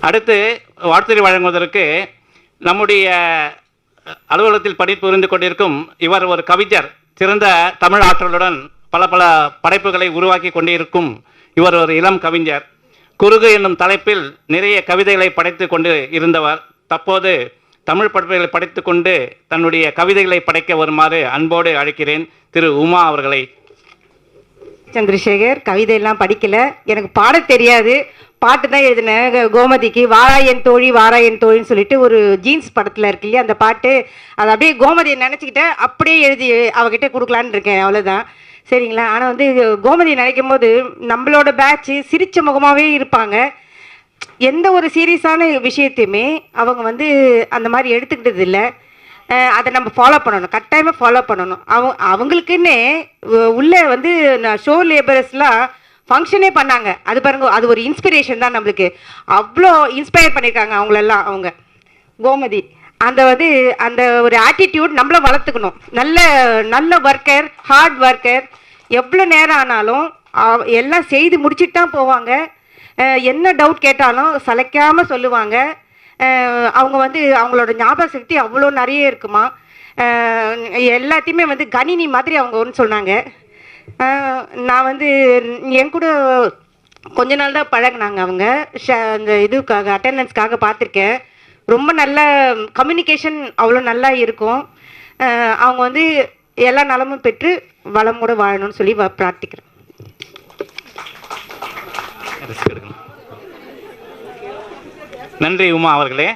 அடுத்து வாழ்த்துறை வழங்குவதற்கு நம்முடைய அலுவலகத்தில் பணிபுரிந்து கொண்டிருக்கும் இவர் ஒரு கவிஞர் சிறந்த தமிழ் ஆற்றலுடன் பல பல படைப்புகளை உருவாக்கி கொண்டிருக்கும் இவர் ஒரு இளம் கவிஞர். குறுகு என்னும் தலைப்பில் நிறைய கவிதைகளை படைத்து கொண்டு இருந்தவர். தற்போது தமிழ் படைப்புகளை படைத்து கொண்டு தன்னுடைய கவிதைகளை படைக்க வருமாறு அன்போடு அழைக்கிறேன். திரு உமா அவர்களை. சந்திரசேகர் கவிதையெல்லாம் படிக்கல. எனக்கு பாட தெரியாது. பாட்டு தான் எழுதினேன் கோமதிக்கு கோமதிக்கு வாராயன் தோழி வாராயன் தோழின்னு சொல்லிட்டு ஒரு ஜீன்ஸ் படத்தில் இருக்கு இல்லையா அந்த பாட்டு. அதை அப்படியே கோமதியை நினச்சிக்கிட்டேன் அப்படியே எழுதி அவகிட்ட கொடுக்கலான்னு இருக்கேன் அவ்வளோதான் சரிங்களா? ஆனால் வந்து கோமதியை நினைக்கும் போது நம்மளோட பேட்ச் சிரிச்ச முகமாகவே இருப்பாங்க. எந்த ஒரு சீரியஸான விஷயத்தையுமே அவங்க வந்து அந்த மாதிரி எடுத்துக்கிட்டது இல்லை. அதை நம்ம ஃபாலோ பண்ணணும். கட்டாயமாக ஃபாலோ பண்ணணும். அவங்க அவங்களுக்குன்னே உள்ளே வந்து ஷோ லேபரஸ்லாம் ஃபங்க்ஷனே பண்ணாங்க. அது பாருங்க அது ஒரு இன்ஸ்பிரேஷன் தான் நம்மளுக்கு. அவ்வளோ இன்ஸ்பயர் பண்ணியிருக்காங்க அவங்களெல்லாம் அவங்க. கோமதி அந்த வந்து அந்த ஒரு ஆட்டிடியூட் நம்மள வளர்த்துக்கணும். நல்ல நல்ல ஒர்க்கர் ஹார்ட் ஒர்க்கர் எவ்வளோ நேரம் ஆனாலும் எல்லாம் செய்து முடிச்சுட்டு தான் போவாங்க. என்ன டவுட் கேட்டாலும் சலைக்காமல் சொல்லுவாங்க. அவங்க வந்து அவங்களோட ஞாபக சக்தி அவ்வளோ நிறைய இருக்குமா. எல்லாத்தையுமே வந்து கணினி மாதிரி அவங்க ஒன்று சொன்னாங்க. நான் வந்து என் கூட கொஞ்ச நாள் தான் பழகுனாங்க அவங்க. அந்த இதுக்காக அட்டெண்டன்ஸ்க்காக பார்த்துருக்கேன். ரொம்ப நல்ல கம்யூனிகேஷன் அவ்வளோ நல்லா இருக்கும். அவங்க வந்து எல்லா நலமும் பெற்று வளமோடு வாழணும்னு சொல்லி வ- பிரார்த்திக்கிறேன். நன்றி உமா அவர்களே.